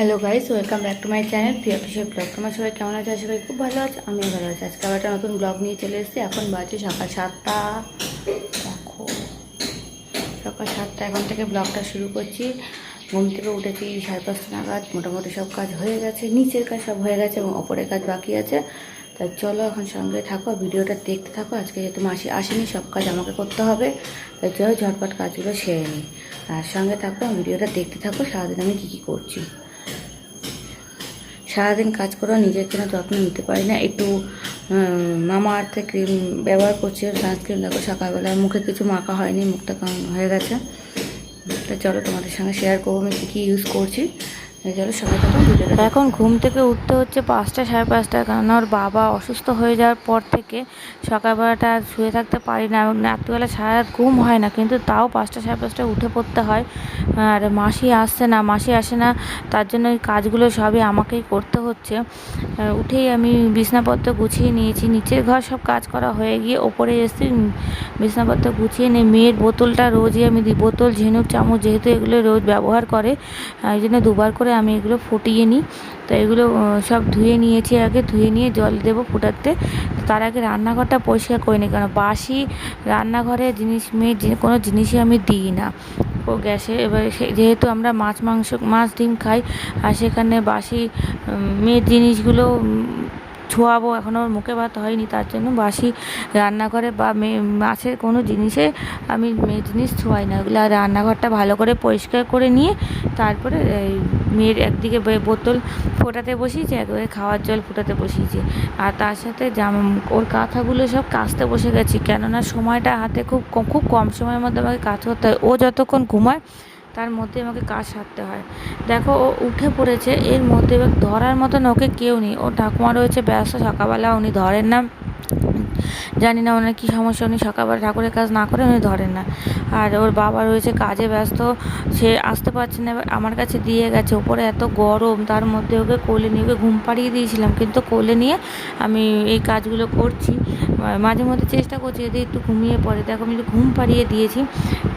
Hello guys welcome back to my channel প্রিয় official blog তোমার সবাই কেমন আছে? আশা করি খুব ভালো আছে, আমিও ভালো আছি। আজকে আবার একটা নতুন ব্লগ নিয়ে চলে এসেছি। এখন বাজে সকাল সাতটা। দেখো, সকাল সাতটা, এখন থেকে ব্লগটা শুরু করছি। ঘুম থেকে উঠেছি সাড়ে পাঁচটা নাগাদ। মোটামুটি সব কাজ হয়ে গেছে। নিচের কাজ সব হয়ে গেছে এবং ওপরের কাজ বাকি আছে। তাই চলো এখন সঙ্গে থাকো ভিডিওটা দেখতে থাকো। আজকে যেহেতু মাসি আসেনি, সব কাজ আমাকে করতে হবে। তাই চলো ঝটপট কাজগুলো সেরে নিই। আর সঙ্গে থাকো, ভিডিওটা দেখতে থাকো, সারাদিন আমি কী কী করছি। সারাদিন কাজ করেও নিজের জন্য যত্ন নিতে পারি না। একটু মামা আর্থে ক্রিম ব্যবহার করছি সানস্ক্রিন দেখো সকালবেলা মুখে কিছু মাখা হয়নি, মুখটা কেমন হয়ে গেছে। তা চলো তোমাদের সঙ্গে শেয়ার করব, আমি কী কী ইউজ করছি। এখন ঘুম থেকে উঠতে হচ্ছে পাঁচটা সাড়ে পাঁচটা, কারণ ওর বাবা অসুস্থ হয়ে যাওয়ার পর থেকে সকালবেলাটা আর শুয়ে থাকতে পারি না এবং রাত্রিবেলা সারা রাত ঘুম হয় না, কিন্তু তাও পাঁচটা সাড়ে পাঁচটা উঠে পড়তে হয়। আর মাসি আসছে না, মাসি আসে না, তার জন্য এই কাজগুলো সবই আমাকেই করতে হচ্ছে। উঠেই আমি বিছনাপত্র গুছিয়ে নিয়েছি, নিচের ঘর সব কাজ করা হয়ে গিয়ে ওপরে এসে বিছনাপত্র গুছিয়ে নিয়ে মেয়ের বোতলটা রোজই আমি দিই। বোতল, ঝিনুক, চামচ যেহেতু এগুলো রোজ ব্যবহার করে এই জন্য দুবার করে আমি এগুলো ফুটিয়ে নিই। তো এগুলো সব ধুয়ে নিয়েছি আগে। ধুয়ে নিয়ে জল দেবো ফুটাতে। তার আগে রান্নাঘরটা পরিষ্কার করে নিই। কেন বাসি রান্নাঘরে জিনিস মেয়ে কোনো জিনিসই আমি দিই না। ও গ্যাসে, এবার যেহেতু আমরা মাছ, মাংস, মাছ, ডিম খাই, আর সেখানে বাসি মেয়ের জিনিসগুলো ছোঁয়াবো এখনও মুখে ভাত হয়নি, তার জন্য বাসি রান্নাঘরে বা মাছের কোনো জিনিসে আমি মেয়ের জিনিস ছোঁয়াই না। ওগুলো রান্নাঘরটা ভালো করে পরিষ্কার করে নিয়ে তারপরে মেয়ের একদিকে বোতল ফোটাতে বসিয়েছি একবারে খাওয়ার জল ফোটাতে বসিয়েছি। আর তার সাথে ওর কাঁথাগুলো সব কাচতে বসে গেছি। কেননা সময়টা হাতে খুব খুব কম সময়ের মধ্যে আমাকে কাজ করতে হয়। ও যতক্ষণ ঘুমায় তার মধ্যে আমাকে কাজ সারতে হয়। দেখো, ও উঠে পড়েছে, এর মধ্যে ধরার মতন ওকে কেউ নেই। ও ঠাকুমা রয়েছে, ব্যস্ত, সকালবেলা উনি ধরেন না। জানি না ওনার কী সমস্যা, উনি সকালবেলা ঠাকুরের কাজ না করে উনি ধরেন না। আর ওর বাবা রয়েছে, কাজে ব্যস্ত, সে আসতে পারছে না, এবার আমার কাছে দিয়ে গেছে। ওপরে এত গরম, তার মধ্যে ওকে কোলে নিয়ে ওকে ঘুম পাড়িয়ে দিয়েছিলাম। কিন্তু কোলে নিয়ে আমি এই কাজগুলো করছি। মাঝে মধ্যে চেষ্টা করছি যদি একটু ঘুমিয়ে পড়ে। দেখো, আমি ঘুম পাড়িয়ে দিয়েছি।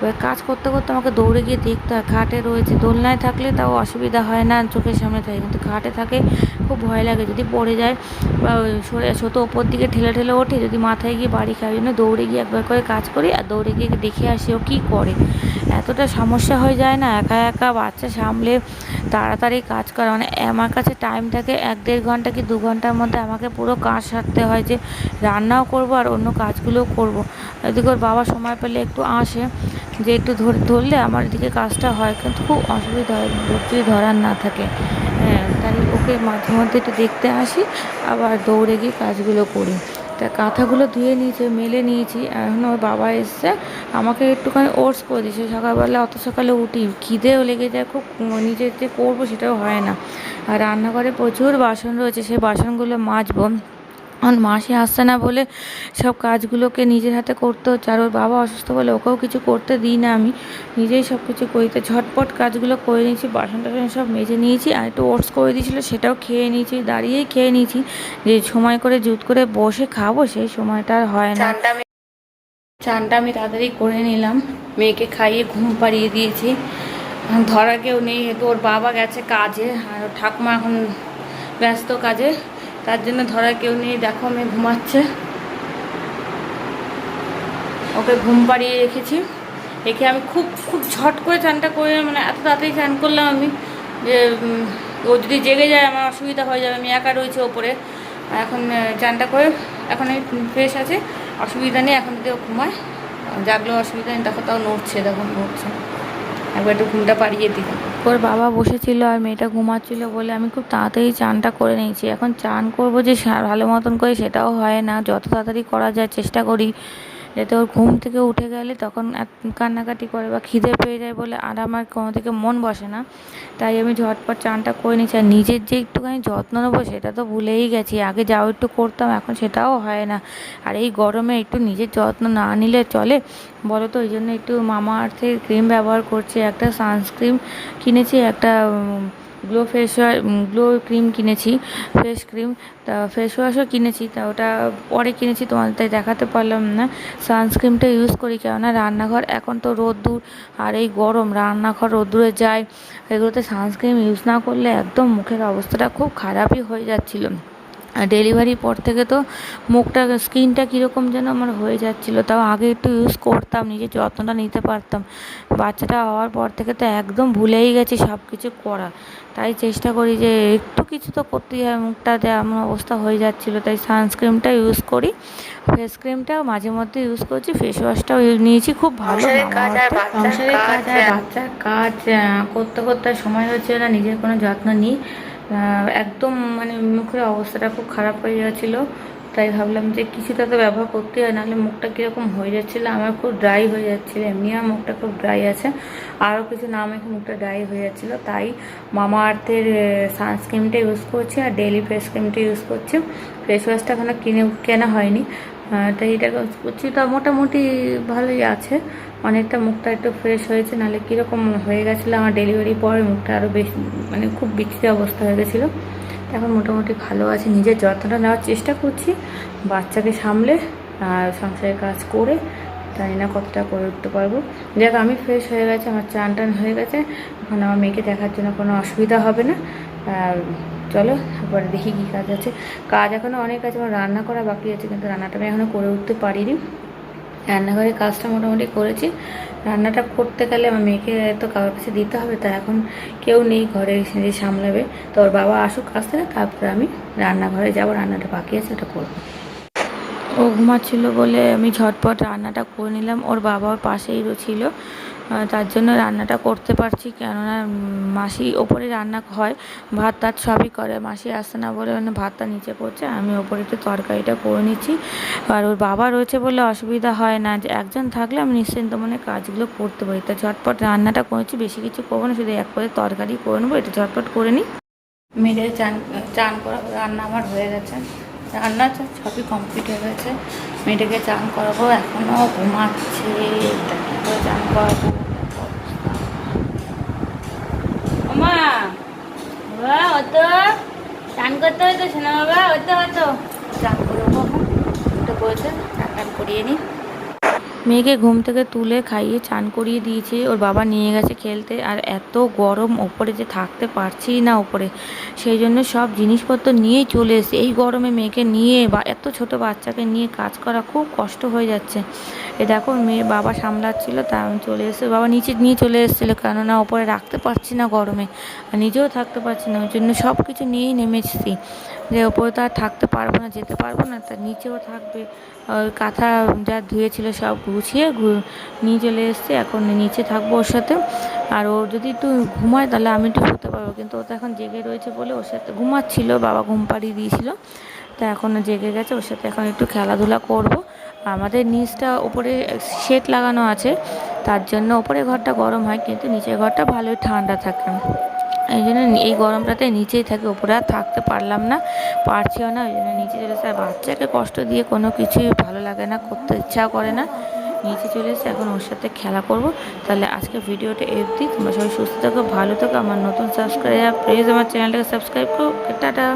এবার কাজ করতে করতে আমাকে দৌড়ে গিয়ে দেখতে হয়, খাটে রয়েছে। দোলনায় থাকলে তাও অসুবিধা হয় না, চোখের সামনে থাকে। কিন্তু খাটে থাকে, খুব ভয় লাগে। যদি পড়ে যায় বা সরে ছোটো ওপর দিকে ঠেলে ঠেলে ওঠে যদি মাথায় গিয়ে বাড়ি খাই জন্য দৌড়ে গিয়ে একবার করে কাজ করি আর দৌড়ে গিয়ে দেখে আসি ও কী করে। এতটা সমস্যা হয়ে যায় না, একা একা বাচ্চা সামলে তাড়াতাড়ি কাজ করা। মানে আমার কাছে টাইম থাকে এক দেড় ঘণ্টা কি দু ঘণ্টার মধ্যে আমাকে পুরো কাজ সারতে হয় যে রান্নাও করব আর অন্য কাজগুলোও করব। এদিকে ওর বাবা সময় পেলে একটু আসে, যে একটু ধর, ধরলে আমার এদিকে কাজটা হয় কিন্তু খুব অসুবিধা হয় যদি ধরার না থাকে। হ্যাঁ তাই ওকে মাঝে মধ্যে একটু দেখতে আসি, আবার দৌড়ে গিয়ে কাজগুলো করি। তা কাঁথাগুলো ধুয়ে নিয়েছে, মেলে নিয়েছি। এখন ওর বাবা এসছে। আমাকে একটুখানি ওটস করে দিয়েছে। সকালবেলা, অত সকালে উঠি। খিদেও লেগে যায়, খুব নিজে যে করব সেটাও হয় না। আর রান্নাঘরে প্রচুর বাসন রয়েছে। সেই বাসনগুলো মাজবো। এখন মাসি আসছে না বলে সব কাজগুলোকে নিজের হাতে করতে হচ্ছে। আর ওর বাবা অসুস্থ বলে ওকেও কিছু করতে দিই না আমি। নিজেই সব কিছু করিতে ঝটপট কাজগুলো করে নিয়েছি বাসন টাসন সব মেজে নিয়েছি আর একটু ওটস করে দিয়েছিলো, সেটাও খেয়ে নিয়েছি, দাঁড়িয়েই খেয়ে নিয়েছি। যে সময় করে জুত করে বসে খাব সেই সময়টা আর হয় না। চানটা আমি তাড়াতাড়ি করে নিলাম। মেয়েকে খাইয়ে ঘুম পাড়িয়ে দিয়েছি। ধরা কেউ নেই, যেহেতু ওর বাবা গেছে কাজে আর ঠাকুমা এখন ব্যস্ত কাজে। তার জন্য ধরা কেউ নেই, দেখো মেয়ে ঘুমাচ্ছে। ওকে ঘুম পাড়িয়ে রেখেছি। রেখে আমি খুব খুব ঝট করে চানটা করে মানে এত তাড়াতাড়ি চান করলাম আমি যে ও যদি জেগে যায় আমার অসুবিধা হয়ে যাবে, আমি একা রয়েছে ওপরে। এখন চানটা করে, এখন আমি ফ্রেশ আছে, অসুবিধা নেই, এখন যদি ঘুমায়, জাগলেও অসুবিধা নেই। দেখো তাও নড়ছে, দেখো নড়ছে। একবার একটু ঘুমটা পাড়িয়ে দিলাম ওর বাবা বসেছিল আর মেয়েটা ঘুমাচ্ছিল বলে আমি খুব তাড়াতাড়ি চানটা করে নিয়েছি। এখন চান করব যে ভালো মতন করে সেটাও হয় না। যত তাড়াতাড়ি করা যায় চেষ্টা করি। যাতে ওর ঘুম থেকে উঠে গেলে তখন কান্নাকাটি করে বা খিদে পেয়ে যায় বলে আর আমার কোনো থেকে মন বসে না। তাই আমি ঝটপট চানটা করে নিচ্ছি। আর নিজের যে একটুখানি যত্ন নেব সেটা তো ভুলেই গেছি। আগে যাও একটু করতাম, এখন সেটাও হয় না। আর এই গরমে একটু নিজের যত্ন না নিলে চলে। বলো তো ওই জন্য একটু মামা আর্থের ক্রিম ব্যবহার করছি। একটা সানস্ক্রিন কিনেছি, একটা গ্লো ফেস গ্লো ক্রিম কিনেছি ফেস ক্রিম তা ফেস ওয়াশও কিনেছি, তা ওটা পরে কিনেছি তোমাদের তাই দেখাতে পারলাম না। সানস্ক্রিমটা ইউজ করি, কেননা রান্নাঘর এখন তো রোদ্দুর, আর এই গরম রান্নাঘর রোদ্দুরে যায়, এগুলোতে সানস্ক্রিম ইউজ না করলে একদম মুখের অবস্থাটা খুব খারাপই হয়ে যাচ্ছিল। ডেলিভারির পর থেকে তো মুখটা স্কিনটা কীরকম যেন আমার হয়ে যাচ্ছিল। তাও আগে একটু ইউজ করতাম নিজের যত্নটা নিতে পারতাম। বাচ্চাটা হওয়ার পর থেকে তো একদম ভুলেই গেছি সব কিছু করা তাই চেষ্টা করি যে একটু কিছু তো করতেই হয় মুখটাতে এমন অবস্থা হয়ে যাচ্ছিল। তাই সানস্ক্রিনটা ইউজ করি। ফেস ক্রিমটাও মাঝে মধ্যে ইউজ করছি ফেস ওয়াশটাও নিয়েছি খুব ভালো সংসারের কাজ আর বাচ্চার কাজ করতে করতে সময় হচ্ছে না নিজের কোনো যত্ন নিই। একদম মানে মুখের অবস্থাটা খুব খারাপ হয়ে যাচ্ছিল। তাই ভাবলাম যে কিছুটা তো ব্যবহার করতে হয়, নাহলে মুখটা কীরকম হয়ে যাচ্ছিল, আমার খুব ড্রাই হয়ে যাচ্ছিল এমনি আমার মুখটা খুব ড্রাই আছে, আরও কিছু না মেখে মুখটা ড্রাই হয়ে যাচ্ছিল। তাই মামা আর্থের সানস্ক্রিমটা ইউজ করছি আর ডেলি ফেস ক্রিমটা ইউজ করছি। ফেস ওয়াশটা এখনও কিনে, কেনা হয়নি। আহ, তাই এটা তা মোটামুটি ভালোই আছে। অনেকটা মুখটা একটু ফ্রেশ হয়েছে নাহলে কীরকম হয়ে গেছিল আমার ডেলিভারি পরে মুখটা আরও বেশি মানে খুব বিচ্ছিরি অবস্থা হয়ে গেছিল। এখন মোটামুটি ভালো আছে নিজের যত্নটা নেওয়ার চেষ্টা করছি বাচ্চাকে সামলে আর সংসারের কাজ করে জানি না কতটা করে উঠতে পারব। দেখ আমি ফ্রেশ হয়ে গেছে আমার চান টান হয়ে গেছে। এখন আমার মেয়েকে দেখার জন্য কোনো অসুবিধা হবে না। আর চলো তারপরে দেখি কী কাজ আছে। কাজ এখনও অনেক আছে, আমার রান্না করা বাকি আছে, কিন্তু রান্নাটা আমি এখনও করে উঠতে পারিনি। রান্নাঘরের কাজটা মোটামুটি করেছি। রান্নাটা করতে গেলে আমার মেয়েকে তো কারোর কাছে দিতে হবে, তা এখন কেউ নেই ঘরে যে সামলাবে। তো ওর বাবা আসুক কাজ থেকে তারপরে আমি রান্নাঘরে যাব, রান্নাটা বাকি আছে, ওটা করব। ও ঘুমাচ্ছিল বলে আমি ঝটপট রান্নাটা করে নিলাম। ওর বাবা ওর পাশেই ছিল। তার জন্য রান্নাটা করতে পারছি, কেননা মাসি ওপরে রান্না হয়, ভাত টাত সবই করে, মাসি আসছে না বলে মানে ভাতটা নিচে করছে আমি ওপরে একটু তরকারিটা করে নিচ্ছি। আর ওর বাবা রয়েছে বলে অসুবিধা হয় না, যে একজন থাকলে আমি নিশ্চিন্ত মনে কাজগুলো করতে পারি। তা ঝটপট রান্নাটা করেছি, বেশি কিছু করব না, শুধু এক করে তরকারি করে নেব, এটা ঝটপট করে নিই। মেয়েদের চান চান করা, রান্না আমার হয়ে গেছে। রান্না সবই কমপ্লিট হয়ে গেছে। মেয়েটাকে চান করাবো এখনও ঘুমাচ্ছে। চান করাবো? অত চান করতে হতো শোনা বাবা হতো স্নান করব তো বলতো টান করিয়ে নিই মেয়েকে ঘুম থেকে তুলে খাইয়ে চান করিয়ে দিয়েছি। ওর বাবা নিয়ে গেছে খেলতে। আর এত গরম ওপরে যে থাকতে পারছি না ওপরে। সেই জন্য সব জিনিসপত্র নিয়েই চলে এসেছি। এই গরমে মেয়েকে নিয়ে বা এত ছোট বাচ্চাকে নিয়ে কাজ করা খুব কষ্ট হয়ে যাচ্ছে। এ দেখো মেয়ে বাবা সামলাচ্ছিল, তা আমি চলে এসে বাবা নিচে নিয়ে চলে এসেছিল, কেননা ওপরে রাখতে পারছি না গরমে। আর নিজেও থাকতে পারছি না, ওই জন্য সব কিছু নিয়েই নেমেছি। যে ওপরে তো আর থাকতে পারব না, যেতে পারব না, তা নিচেও থাকবে। কাঁথা যা ধুয়েছিল সব গুছিয়ে নিয়ে চলে এসছে। এখন নিচে থাকব ওর সাথে। আর ও যদি একটু ঘুমায় তাহলে আমি একটু শুতে পারব। কিন্তু ও তো এখন জেগে রয়েছে বলে ওর সাথে ঘুমাচ্ছিল। বাবা ঘুম পাড়িয়ে দিয়েছিল। তা এখন জেগে গেছে। ওর সাথে এখন একটু খেলাধুলা করব। আমাদের নিচটা ওপরে শেড লাগানো আছে। তার জন্য ওপরে ঘরটা গরম হয়। কিন্তু নিচের ঘরটা ভালোই ঠান্ডা থাকে। এই জন্য এই গরমটাতে নিচেই থাকে। ওপরে আর থাকতে পারলাম না। পারছিও না। ওই জন্য নিচে চলে আর বাচ্চাকে কষ্ট দিয়ে কোনো কিছুই ভালো লাগে না। করতে ইচ্ছা করে না। নিচে চলে এসে এখন ওর সাথে খেলা করব। তাহলে আজকে ভিডিওটা এফদি তোমরা সবাই সুস্থ থাকো, ভালো থাকো। আমার নতুন সাবস্ক্রাইব প্লিজ আমার চ্যানেলটাকে সাবস্ক্রাইব করো। টাটা।